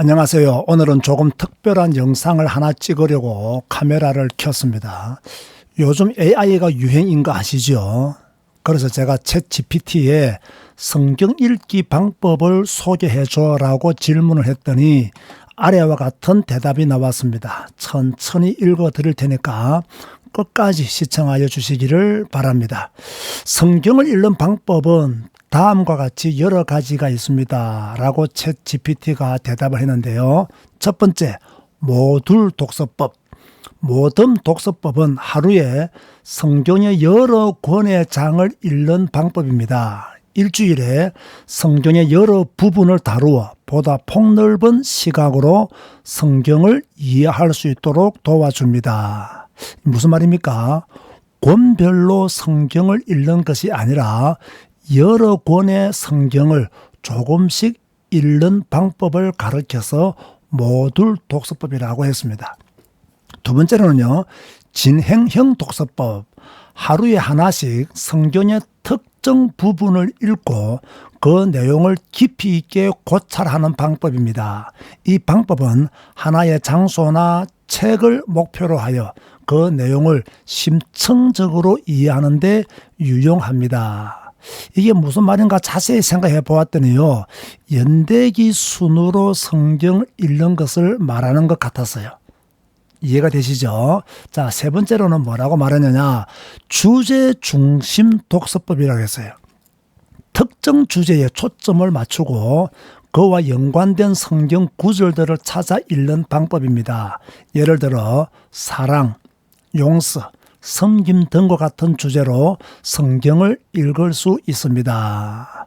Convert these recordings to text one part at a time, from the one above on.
안녕하세요. 오늘은 조금 특별한 영상을 하나 찍으려고 카메라를 켰습니다. 요즘 AI가 유행인 거 아시죠? 그래서 제가 챗 GPT에 성경 읽기 방법을 소개해 줘라고 질문을 했더니 아래와 같은 대답이 나왔습니다. 천천히 읽어 드릴 테니까 끝까지 시청하여 주시기를 바랍니다. 성경을 읽는 방법은 다음과 같이 여러 가지가 있습니다. 라고 챗 GPT가 대답을 했는데요. 첫 번째, 모듈 독서법. 모든 독서법은 하루에 성경의 여러 권의 장을 읽는 방법입니다. 일주일에 성경의 여러 부분을 다루어 보다 폭넓은 시각으로 성경을 이해할 수 있도록 도와줍니다. 무슨 말입니까? 권별로 성경을 읽는 것이 아니라 여러 권의 성경을 조금씩 읽는 방법을 가르쳐서 모듈 독서법이라고 했습니다. 두 번째로는요, 진행형 독서법. 하루에 하나씩 성경의 특정 부분을 읽고 그 내용을 깊이 있게 고찰하는 방법입니다. 이 방법은 하나의 장소나 책을 목표로 하여 그 내용을 심층적으로 이해하는데 유용합니다. 이게 무슨 말인가 자세히 생각해 보았더니요. 연대기 순으로 성경 읽는 것을 말하는 것 같았어요. 이해가 되시죠? 자, 세 번째로는 뭐라고 말하느냐. 주제 중심 독서법이라고 했어요. 특정 주제에 초점을 맞추고 그와 연관된 성경 구절들을 찾아 읽는 방법입니다. 예를 들어, 사랑, 용서, 섬김 등과 같은 주제로 성경을 읽을 수 있습니다.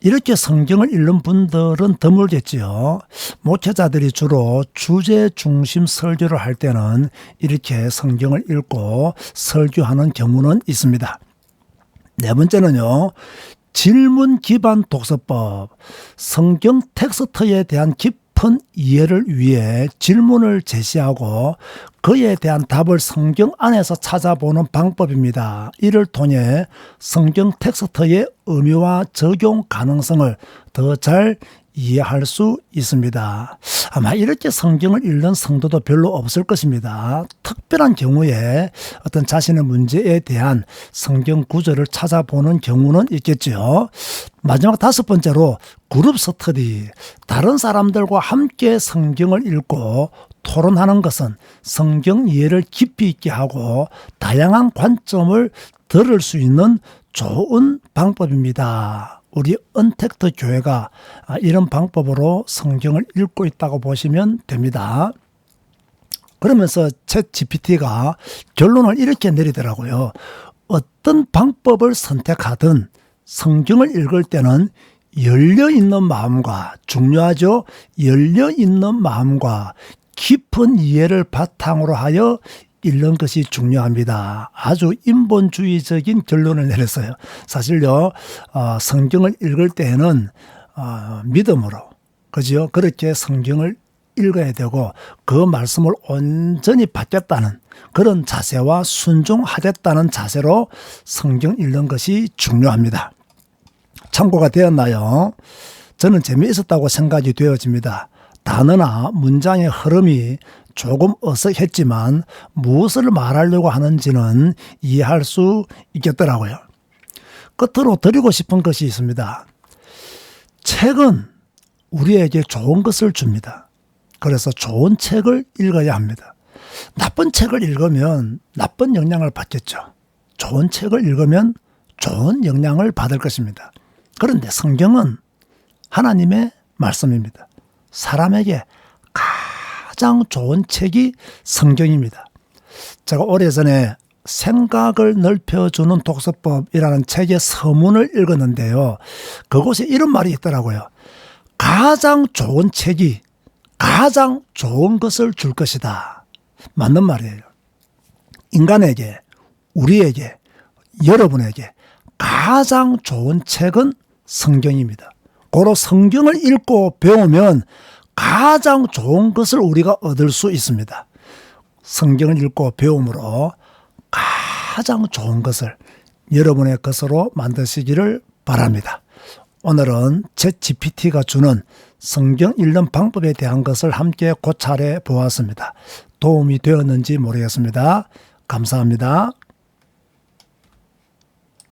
이렇게 성경을 읽는 분들은 드물겠지요. 목회자들이 주로 주제 중심 설교를 할 때는 이렇게 성경을 읽고 설교하는 경우는 있습니다. 네 번째는요. 질문 기반 독서법. 성경 텍스트에 대한 깊은 이해를 위해 질문을 제시하고 그에 대한 답을 성경 안에서 찾아보는 방법입니다. 이를 통해 성경 텍스트의 의미와 적용 가능성을 더 잘 이해할 수 있습니다. 아마 이렇게 성경을 읽는 성도도 별로 없을 것입니다. 특별한 경우에 어떤 자신의 문제에 대한 성경 구절을 찾아보는 경우는 있겠죠. 마지막 다섯 번째로 그룹 스터디. 다른 사람들과 함께 성경을 읽고 토론하는 것은 성경 이해를 깊이 있게 하고 다양한 관점을 들을 수 있는 좋은 방법입니다. 우리 언택트 교회가 이런 방법으로 성경을 읽고 있다고 보시면 됩니다. 그러면서 챗 GPT가 결론을 이렇게 내리더라고요. 어떤 방법을 선택하든 성경을 읽을 때는 열려 있는 마음과 중요하죠. 열려 있는 마음과 깊은 이해를 바탕으로 하여 읽는 것이 중요합니다. 아주 인본주의적인 결론을 내렸어요. 사실요, 어, 성경을 읽을 때에는 어, 믿음으로, 그죠? 그렇게 성경을 읽어야 되고 그 말씀을 온전히 받겠다는 그런 자세와 순종하겠다는 자세로 성경 읽는 것이 중요합니다. 참고가 되었나요? 저는 재미있었다고 생각이 되어집니다. 단어나 문장의 흐름이 조금 어색했지만 무엇을 말하려고 하는지는 이해할 수 있겠더라고요. 끝으로 드리고 싶은 것이 있습니다. 책은 우리에게 좋은 것을 줍니다. 그래서 좋은 책을 읽어야 합니다. 나쁜 책을 읽으면 나쁜 영향을 받겠죠. 좋은 책을 읽으면 좋은 영향을 받을 것입니다. 그런데 성경은 하나님의 말씀입니다. 사람에게 가장 좋은 책이 성경입니다. 제가 오래전에 생각을 넓혀주는 독서법이라는 책의 서문을 읽었는데요. 그곳에 이런 말이 있더라고요. 가장 좋은 책이 가장 좋은 것을 줄 것이다. 맞는 말이에요. 인간에게, 우리에게, 여러분에게 가장 좋은 책은 성경입니다. 고로 성경을 읽고 배우면 가장 좋은 것을 우리가 얻을 수 있습니다. 성경을 읽고 배움으로 가장 좋은 것을 여러분의 것으로 만드시기를 바랍니다. 오늘은 챗 GPT가 주는 성경 읽는 방법에 대한 것을 함께 고찰해 보았습니다. 도움이 되었는지 모르겠습니다. 감사합니다.